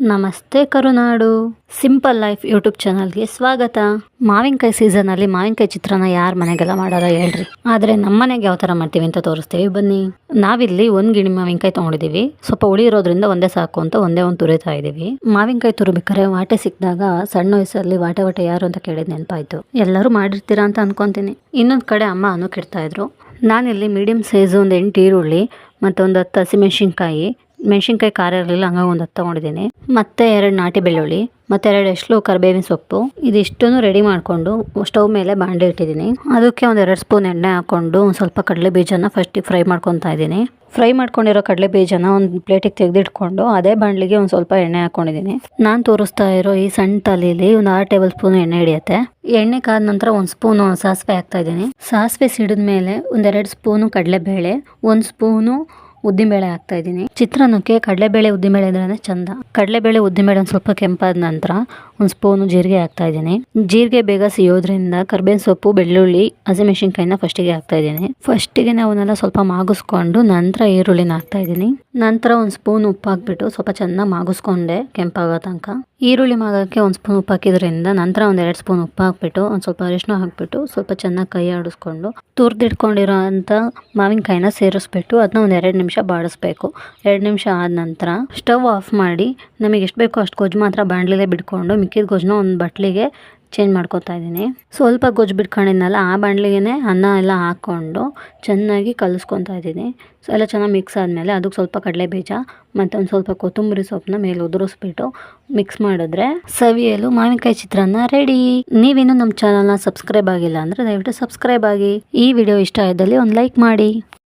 ನಮಸ್ತೆ ಕರುನಾಡು. Simple life YouTube ಚಾನಲ್ಗೆ ಸ್ವಾಗತ. ಮಾವಿನಕಾಯಿ ಸೀಸನಲ್ಲಿ ಮಾವಿನಕಾಯಿ ಚಿತ್ರಾನ್ನ ಯಾರ ಮನೆಗೆಲ್ಲ ಮಾಡಲ್ಲ ಹೇಳ್ರಿ. ಆದರೆ ನಮ್ಮ ಮನೆಗೆ ಯಾವ ಥರ ಮಾಡ್ತೀವಿ ಅಂತ ತೋರಿಸ್ತೀವಿ, ಬನ್ನಿ. ನಾವಿಲ್ಲಿ ಒಂದು ಗಿಣಿ ಮಾವಿನಕಾಯಿ ತೊಗೊಂಡಿದ್ದೀವಿ. ಸ್ವಲ್ಪ ಹುಳಿ ಇರೋದ್ರಿಂದ ಒಂದೇ ಸಾಕು ಅಂತ ಒಂದೇ ಒಂದು ತುರಿತಾ ಇದ್ದೀವಿ. ಮಾವಿನಕಾಯಿ ತುರಿಬೇಕಾರೆ ವಾಟೆ ಸಿಕ್ಕಿದಾಗ ಸಣ್ಣ ವಯಸ್ಸಲ್ಲಿ ವಾಟೆ ವಾಟೆ ಯಾರು ಅಂತ ಕೇಳಿದ ನೆನಪಾಯ್ತು. ಎಲ್ಲರೂ ಮಾಡಿರ್ತೀರಾ ಅಂತ ಅನ್ಕೊಂತೀನಿ. ಇನ್ನೊಂದು ಕಡೆ ಅಮ್ಮ ಅನ್ನೋಕಿಡ್ತಾ ಇದ್ರು. ನಾನಿಲ್ಲಿ ಮೀಡಿಯಂ ಸೈಜ್ ಒಂದು ಎಂಟು ಈರುಳ್ಳಿ ಮತ್ತೊಂದು ಹತ್ತು ಹಸಿಮೆಣ್ಸಿನ್ಕಾಯಿ ಮೆಣಸಿನ್ಕಾಯಿ ಖಾರ ಇರಲಿಲ್ಲ, ಹಂಗಾಗಿ ಒಂದು ಹತ್ತು ತೊಗೊಂಡಿದ್ದೀನಿ. ಮತ್ತು ಎರಡು ನಾಟಿ ಬೆಳ್ಳುಳ್ಳಿ, ಮತ್ತೆ ಎರಡು ಎಷ್ಟು ಕರಿಬೇವಿನ ಸೊಪ್ಪು. ಇದಿಷ್ಟನ್ನು ರೆಡಿ ಮಾಡಿಕೊಂಡು ಸ್ಟವ್ ಮೇಲೆ ಬಾಂಡೆ ಇಟ್ಟಿದ್ದೀನಿ. ಅದಕ್ಕೆ ಒಂದು ಎರಡು ಸ್ಪೂನ್ ಎಣ್ಣೆ ಹಾಕ್ಕೊಂಡು ಒಂದು ಸ್ವಲ್ಪ ಕಡಲೆ ಬೀಜನ ಫಸ್ಟಿಗೆ ಫ್ರೈ ಮಾಡ್ಕೊತಾ ಇದ್ದೀನಿ. ಫ್ರೈ ಮಾಡ್ಕೊಂಡಿರೋ ಕಡಲೆ ಬೀಜನ ಒಂದು ಪ್ಲೇಟಿಗೆ ತೆಗೆದಿಟ್ಕೊಂಡು ಅದೇ ಬಾಂಡ್ಲಿಗೆ ಒಂದು ಸ್ವಲ್ಪ ಎಣ್ಣೆ ಹಾಕ್ಕೊಂಡಿದ್ದೀನಿ ನಾನು ತೋರಿಸ್ತಾ ಇರೋ ಈ ಸಣ್ಣ ತಲೆಯಲ್ಲಿ ಒಂದು ಆರು ಟೇಬಲ್ ಸ್ಪೂನ್ ಎಣ್ಣೆ ಹಿಡಿಯುತ್ತೆ. ಎಣ್ಣೆ ಕಾದ ನಂತರ ಒಂದು ಸ್ಪೂನು ಸಾಸಿವೆ ಹಾಕ್ತಾ ಇದ್ದೀನಿ. ಸಾಸಿವೆ ಸಿಡಿದ ಮೇಲೆ ಒಂದೆರಡು ಸ್ಪೂನು ಕಡಲೆಬೇಳೆ, ಒಂದು ಸ್ಪೂನು ಉದ್ದಿನಬೇಳೆ ಹಾಕ್ತಾ ಇದ್ದೀನಿ. ಚಿತ್ರಾನ್ನಕ್ಕೆ ಕಡಲೆಬೇಳೆ ಉದ್ದಿನಬೇಳೆ ಅಂದ್ರೆ ಚಂದ. ಕಡಲೆಬೇಳೆ ಉದ್ದಿನಬೇಳೆ ಒಂದು ಸ್ವಲ್ಪ ಕೆಂಪಾದ ನಂತರ ಒಂದು ಸ್ಪೂನು ಜೀರಿಗೆ ಹಾಕ್ತಾ ಇದ್ದೀನಿ. ಜೀರಿಗೆ ಬೇಗ ಸಿಯೋದ್ರಿಂದ ಕರ್ಬೇವಿನ ಸೊಪ್ಪು, ಬೆಳ್ಳುಳ್ಳಿ, ಹಸಿಮೆಣಸಿನ್ಕಾಯಿನ ಫಸ್ಟಿಗೆ ಹಾಕ್ತಾ ಇದ್ದೀನಿ. ಫಸ್ಟಿಗೆ ಅವನ್ನೆಲ್ಲ ಸ್ವಲ್ಪ ಮಾಗಿಸ್ಕೊಂಡು ನಂತರ ಈರುಳ್ಳಿನ ಹಾಕ್ತಾ ಇದ್ದೀನಿ. ನಂತರ ಒಂದು ಸ್ಪೂನ್ ಉಪ್ಪು ಹಾಕ್ಬಿಟ್ಟು ಸ್ವಲ್ಪ ಚೆನ್ನಾಗಿ ಮಾಗಿಸ್ಕೊಂಡೆ ಕೆಂಪಾಗೋ ತನಕ. ಈರುಳ್ಳಿ ಮಾಗಕ್ಕೆ ಒಂದು ಸ್ಪೂನ್ ಉಪ್ಪು ಹಾಕಿದ್ರಿಂದ ನಂತರ ಒಂದು ಎರಡು ಸ್ಪೂನ್ ಉಪ್ಪು ಹಾಕ್ಬಿಟ್ಟು ಒಂದು ಸ್ವಲ್ಪ ಅರಿಶಿನ ಹಾಕ್ಬಿಟ್ಟು ಸ್ವಲ್ಪ ಚೆನ್ನಾಗಿ ಕೈ ಆಡಿಸ್ಕೊಂಡು ತುರ್ದಿಟ್ಕೊಂಡಿರೋ ಅಂಥ ಮಾವಿನಕಾಯಿನ ಸೇರಿಸ್ಬಿಟ್ಟು ಅದನ್ನ ಒಂದು ಎರಡು ಬಾಡಿಸ್ಬೇಕು. ಎರಡು ನಿಮಿಷ ಆದ ನಂತರ ಸ್ಟವ್ ಆಫ್ ಮಾಡಿ ನಮಗೆ ಎಷ್ಟು ಬೇಕೋ ಅಷ್ಟು ಗೊಜ್ಜು ಮಾತ್ರ ಬಾಣಲಿಲೇ ಬಿಟ್ಕೊಂಡು ಮಿಕ್ಕಿದ ಗೊಜ್ಜನ್ನ ಒಂದು ಬಟ್ಲಿಗೆ ಚೇಂಜ್ ಮಾಡ್ಕೊತಾ ಇದ್ದೀನಿ. ಸ್ವಲ್ಪ ಗೊಜ್ಜು ಬಿಟ್ಕೊಂಡಿದ್ನಲ್ಲ ಆ ಬಾಣಲಿಗೆ ಅನ್ನ ಎಲ್ಲ ಹಾಕ್ಕೊಂಡು ಚೆನ್ನಾಗಿ ಕಲಿಸ್ಕೊತಾ ಇದ್ದೀನಿ. ಸೊ, ಎಲ್ಲ ಚೆನ್ನಾಗಿ ಮಿಕ್ಸ್ ಆದಮೇಲೆ ಅದಕ್ಕೆ ಸ್ವಲ್ಪ ಕಡಲೆ ಬೀಜ ಮತ್ತು ಒಂದು ಸ್ವಲ್ಪ ಕೊತ್ತಂಬರಿ ಸೊಪ್ಪನ್ನ ಮೇಲೆ ಉದುರಿಸ್ಬಿಟ್ಟು ಮಿಕ್ಸ್ ಮಾಡಿದ್ರೆ ಸವಿಯಲು ಮಾವಿನಕಾಯಿ ಚಿತ್ರಾನ್ನ ರೆಡಿ. ನೀವಿನ್ನೂ ನಮ್ಮ ಚಾನಲ್ನ ಸಬ್ಸ್ಕ್ರೈಬ್ ಆಗಿಲ್ಲ ಅಂದರೆ ದಯವಿಟ್ಟು ಸಬ್ಸ್ಕ್ರೈಬ್ ಆಗಿ. ಈ ವಿಡಿಯೋ ಇಷ್ಟ ಇದ್ದಲ್ಲಿ ಒಂದು ಲೈಕ್ ಮಾಡಿ.